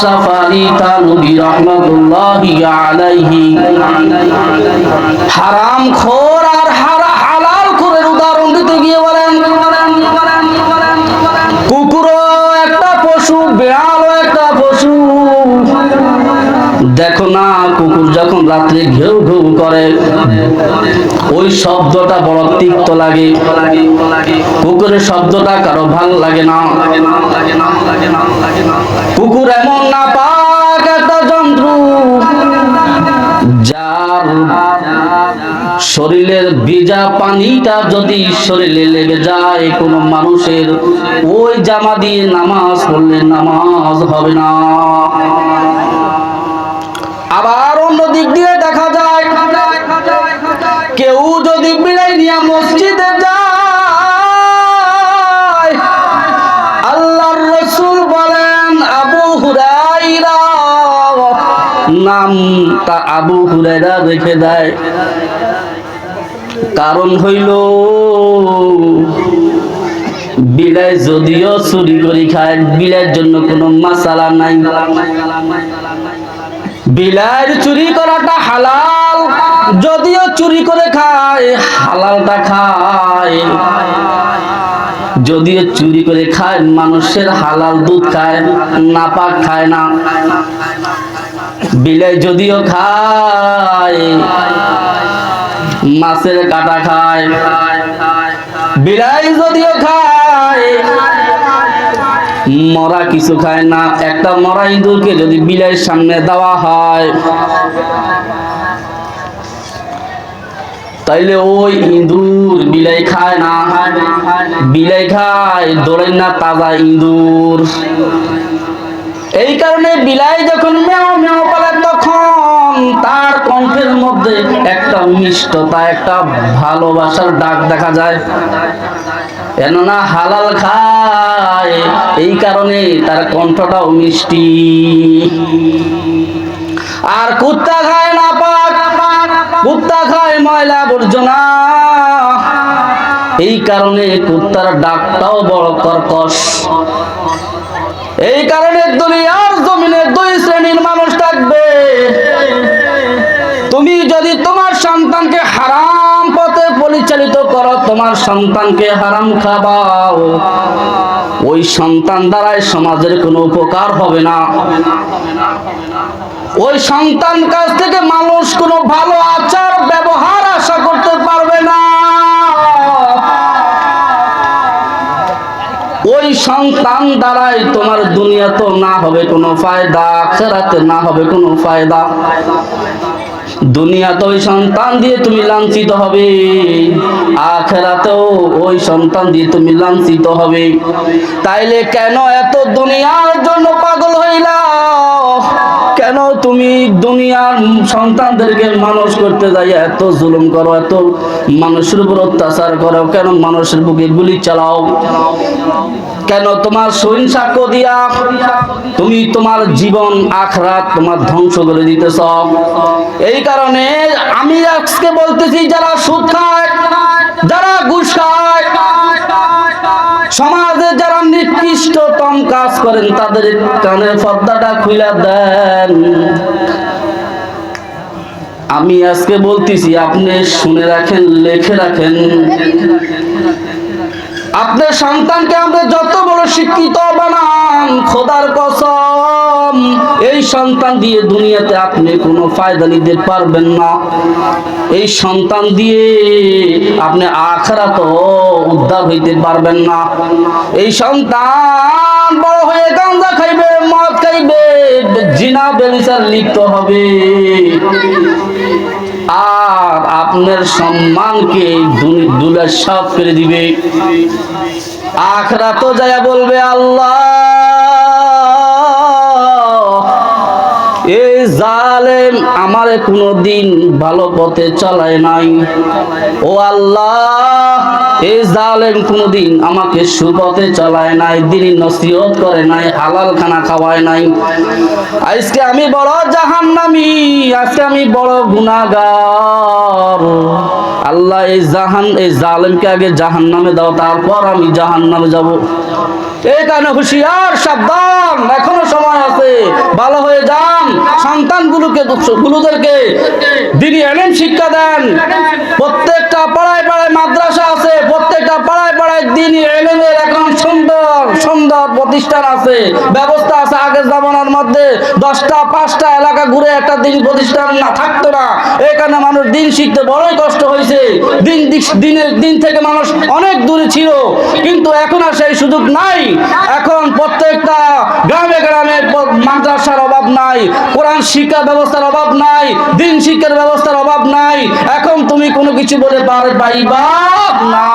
আশরাফ আলী থানভী রহমাতুল্লাহি হারাম খোর আর হালাল খোরের উদাহরণ দিতে গিয়ে বলেন। কুকুরও একটা পশু, বেড়ালও একটা পশু। দেখো না, কুকুর যখন রাত্রে ঘেউ ঘেউ করে ওই শব্দটা বড় তিক্ত লাগে। কুকুরের শব্দটা কারও ভালো লাগে না। কুকুর এমন না জন্তু, যার শরীরের ভিজা পানিটা যদি শরীরে লেগে যায়, কোন মানুষের ওই জামা দিয়ে নামাজ পড়লে নামাজ হবে না। আবার অন্য দিক দিয়ে যদি বিড়াই নিয়ে মসজিদে আল্লাহর রসুল বলেন, আবু হুরাইরা নামটা আবু হুরাইরা রেখে দেয়। কারণ হইল বিলাই যদিও চুরি করে খায় বিলাইয়ের জন্য কোনো মাসালা নাই। বিলাইয়ের চুরি করাটা হালাল। যদিও চুরি করে খায়, হালালটা খায়। যদিও চুরি করে খায়, মানুষের হালাল দুধ খায় নাপাক খায় না। বিলাই যদিও খায়, মাছের কাটা খায়। বিলাই যদিও খায়, মরা কিছু খায় না। একটা মরা ইঁদুরকে যদি বিলাইয়ের সামনে দেওয়া হয় তাইলে ওই ইঁদুর বিলাই খায় না, বিলাই খায় দৌড়াই না তাজা ইঁদুর। এই কারণে বিলাই যখন মেও মেও বলে তখন তার কণ্ঠের মধ্যে একটা মিষ্টতা, একটা ভালোবাসার ডাক দেখা যায়। কেননা হালাল খায়, এই কারণে তার কণ্ঠটাও মিষ্টি। আর কুত্তা খায় কুত্তা খায় ময়লা আবর্জনা এই কারণে কুত্তার ডাকটাও বড় কর্কশ। এই কারণে দুনিয়ার জমিনে দুই শ্রেণির মানুষ থাকবে। তুমি যদি তোমার সন্তানকে হারাম পথে পরিচালিত করো, তোমার সন্তানকে হারাম খাবাও। ওই সন্তান দ্বারাই সমাজের কোনো উপকার হবে না। ওই সন্তান কাছ থেকে মানুষ কোনো ভালো আচার, ব্যবহার আশা করতে পারবে না। ওই সন্তান দ্বারাই তোমার দুনিয়া তো না হবে কোনো ফায়দা, আখেরাতে না হবে কোনো ফায়দা। দুনিয়াতে ওই সন্তান দিয়ে তুমি লাঞ্ছিত হবে। আখেরাতেও ওই সন্তান দিয়ে তুমি লাঞ্ছিত হবে। তাইলে কেন এত দুনিয়ার জন্য পাগল হইলা? দুনিয়ার সন্তানদেরকে মানুষ করতে যাই এত জুলুম করো, এত মানুষের উপর অত্যাচার করো, কেন মানুষের বুকে গুলি চালাও? কেন তোমার সৈন সাক্ষ্য দিয়া তুমি তোমার জীবন, আখরাত তোমার ধ্বংস করে দিতেছ? এই কারণে আমি আজকে বলতেছি, যারা সুদ খায়, যারা ঘুষ খায় সমাজে নিকৃষ্টতম কাজ করেন, তাদের পর্দাটা খুলে দেন। আমি আজকে বলতেছি, আপনি শুনে রাখেন, লেখে রাখেন। আপনার সন্তানকে আমরা যত বড় শিক্ষিত বানান, খোদার কসম। এই সন্তান দিয়ে দুনিয়াতে আপনি কোনো ফায়দা নিতে পারবেন না। এই সন্তান দিয়ে আপনি আখরা তো উদ্ধার হইতে পারবেন না। এই সন্তান বড় হয়ে গাঁজা খাইবে, মদ খাইবে, জিনা বেবিচার লিপ্ত হবে। আর আপনার সম্মানকে দুলা সব করে দিবে। আখরা তো যায় বলবে, আল্লাহ জালেম আমারে কোনোদিন ভালো পথে চালায় নাই। ও আল্লাহ এই জালেম কোনোদিন আমাকে সুপথে চালায় নাই দিনই নসিহত করে নাই হালাল খানা খাওয়ায় নাই। আজকে আমি বড় জাহান্নামি, আজকে আমি বড় গুনাহগার। আল্লাহ, এই জাহান, এই জালেমকে আগে জাহান্নামে দাও, তারপর আমি জাহান্নামে যাব। এই কারণে হুঁশিয়ার, সাবধান, এখনও সময় আছে, ভালো হয়ে যান সন্তানগুলোকে গুলোদেরকে দিনই এলেন শিক্ষা দেন প্রত্যেকটা পাড়ায় পাড়ায় মাদ্রাসা আছে প্রত্যেকটা পাড়ায় পাড়ায় দিনই এলেনের এখন সুন্দর প্রতিষ্ঠান আছে, ব্যবস্থা আছে আগের জামানার মধ্যে। দশটা, পাঁচটা এলাকা ঘুরে একটা দিন প্রতিষ্ঠান না, থাকতো না। এই কারণে মানুষ দিন শিখতে বড়ই কষ্ট হয়েছে। দিন দিনের দিন থেকে মানুষ অনেক দূরে ছিল। কিন্তু এখন আর সেই সুযোগ নাই। এখন প্রত্যেকটা গ্রামে গ্রামে মাদ্রাসার অভাব নাই। কোরআন শিক্ষা ব্যবস্থার অভাব নাই। দিন শিক্ষার ব্যবস্থার অভাব নাই। এখন তুমি কোনো কিছু বলে পার পাইবা না।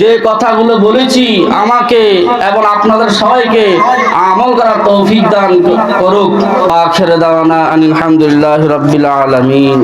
যে কথাগুলো বলেছি আমাকে এবং আপনাদের সবাইকে আমল করার তৌফিক দান করুক। আলহামদুলিল্লাহ রাব্বিল আলামিন।